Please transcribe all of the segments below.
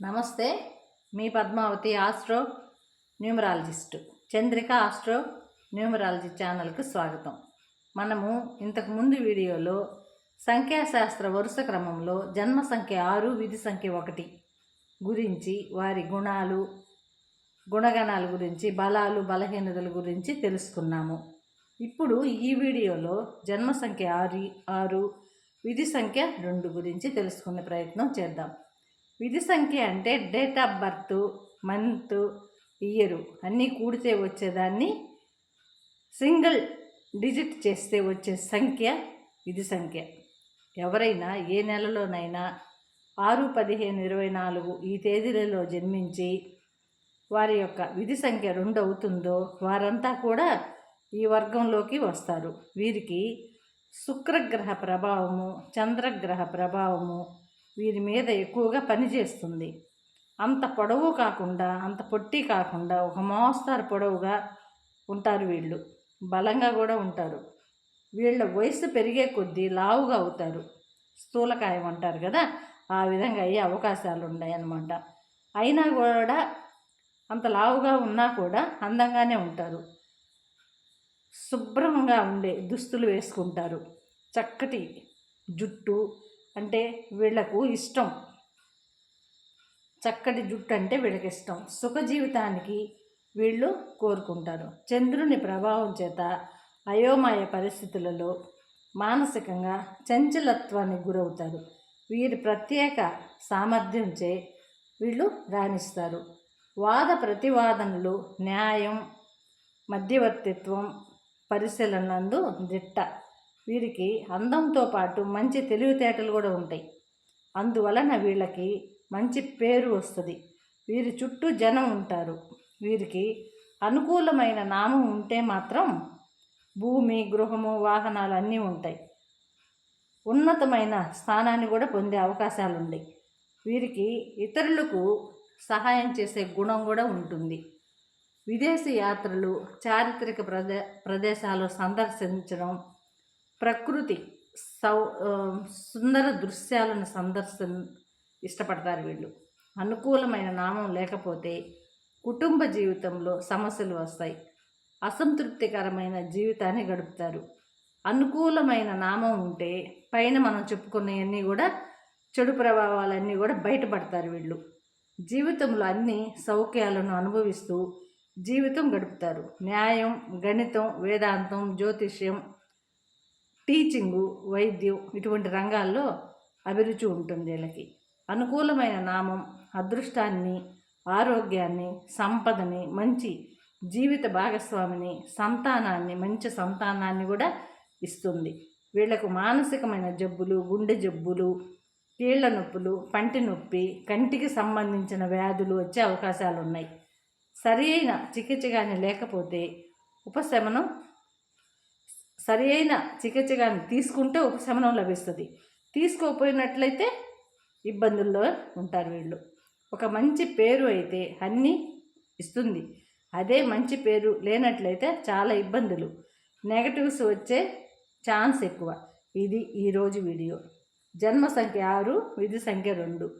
నమస్తే మీ Padmavathi astro numerologist Chandrika astro numerology ఛానల్కి స్వాగతం. మనము ఇంతకుముందు వీడియోలో సంఖ్యాశాస్త్ర వరుస క్రమంలో జన్మ సంఖ్య ఆరు విధి సంఖ్య ఒకటి గురించి వారి గుణాలు గుణగణాల గురించి బలాలు బలహీనతల గురించి తెలుసుకున్నాము. ఇప్పుడు ఈ వీడియోలో జన్మ సంఖ్య ఆరు ఆరు విధి సంఖ్య రెండు గురించి తెలుసుకునే ప్రయత్నం చేద్దాం. విధి సంఖ్య అంటే date of birth month year అన్నీ కూడితే వచ్చేదాన్ని సింగిల్ డిజిట్ చేస్తే వచ్చే సంఖ్య విధి సంఖ్య. ఎవరైనా ఏ నెలలోనైనా ఆరు పదిహేను ఇరవై నాలుగు ఈ తేదీలలో జన్మించి వారి యొక్క విధి సంఖ్య రెండు అవుతుందో వారంతా కూడా ఈ వర్గంలోకి వస్తారు. వీరికి శుక్రగ్రహ ప్రభావము చంద్రగ్రహ ప్రభావము వీరి మీద ఎక్కువగా పనిచేస్తుంది అంత పొడవు కాకుండా అంత పొట్టి కాకుండా ఒక మోస్తారు పొడవుగా ఉంటారు వీళ్ళు. బలంగా కూడా ఉంటారు. వీళ్ళ వయసు పెరిగే కొద్దీ లావుగా అవుతారు. స్థూలకాయం అంటారు కదా ఆ విధంగా అయ్యే అవకాశాలు ఉన్నాయన్నమాట. అయినా కూడా అంత లావుగా ఉన్నా కూడా అందంగానే ఉంటారు. శుభ్రంగా ఉండే దుస్తులు వేసుకుంటారు. చక్కటి జుట్టు అంటే వీళ్ళకు ఇష్టం. చక్కటి జుట్టు అంటే వీళ్ళకి ఇష్టం సుఖ జీవితానికి వీళ్ళు కోరుకుంటారు. చంద్రుని ప్రభావం చేత అయోమయ పరిస్థితులలో మానసికంగా చంచలత్వానికి గురవుతారు. వీరి ప్రత్యేక సామర్థ్యంచే వీళ్ళు రాణిస్తారు. వాద ప్రతివాదనలు న్యాయం మధ్యవర్తిత్వం పరిశీలనందు దిట్ట. వీరికి అందంతో పాటు మంచి తెలివితేటలు కూడా ఉంటాయి. అందువలన వీళ్ళకి మంచి పేరు వస్తుంది. వీరి చుట్టూ జనం ఉంటారు. వీరికి అనుకూలమైన నామం ఉంటే మాత్రం భూమి గృహము వాహనాలు అన్నీ ఉంటాయి. ఉన్నతమైన స్థానాన్ని కూడా పొందే అవకాశాలు ఉన్నాయి వీరికి ఇతరులకు సహాయం చేసే గుణం కూడా ఉంటుంది. విదేశీ యాత్రలు చారిత్రక ప్రదే ప్రదేశాలు సందర్శించడం ప్రకృతి సౌ సుందర దృశ్యాలను సందర్శన ఇష్టపడతారు వీళ్ళు. అనుకూలమైన నామం లేకపోతే కుటుంబ జీవితంలో సమస్యలు వస్తాయి. అసంతృప్తికరమైన జీవితాన్ని గడుపుతారు. అనుకూలమైన నామం ఉంటే పైన మనం చెప్పుకున్నవన్నీ కూడా చెడు ప్రభావాలన్నీ కూడా బయటపడతారు వీళ్ళు. జీవితంలో అన్ని సౌఖ్యాలను అనుభవిస్తూ జీవితం గడుపుతారు. న్యాయం గణితం వేదాంతం జ్యోతిష్యం టీచింగు వైద్యం ఇటువంటి రంగాల్లో అభిరుచి ఉంటుంది వీళ్ళకి. అనుకూలమైన నామం అదృష్టాన్ని ఆరోగ్యాన్ని సంపదని మంచి జీవిత భాగస్వామిని సంతానాన్ని మంచి సంతానాన్ని కూడా ఇస్తుంది. వీళ్ళకు మానసికమైన జబ్బులు గుండె జబ్బులు కీళ్ళ నొప్పులు పంటి నొప్పి కంటికి సంబంధించిన వ్యాధులు వచ్చే అవకాశాలు ఉన్నాయి సరి అయిన చికిత్స కానీ లేకపోతే ఉపశమనం సరి అయిన చికిత్స కానీ తీసుకుంటే ఉపశమనం లభిస్తుంది. తీసుకోకపోయినట్లయితే ఇబ్బందుల్లో ఉంటారు వీళ్ళు. ఒక మంచి పేరు అయితే అన్నీ ఇస్తుంది. అదే మంచి పేరు లేనట్లయితే చాలా ఇబ్బందులు. నెగటివ్స్ వచ్చే ఛాన్స్ ఎక్కువ. ఇది ఈరోజు వీడియో. జన్మ సంఖ్య ఆరు విధి సంఖ్య రెండు.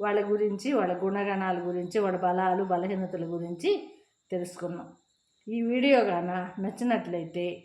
వాళ్ళ గురించి వాళ్ళ గుణగణాల గురించి వాళ్ళ బలాలు బలహీనతల గురించి తెలుసుకున్నాం. ఈ వీడియో గాన నచ్చినట్లయితే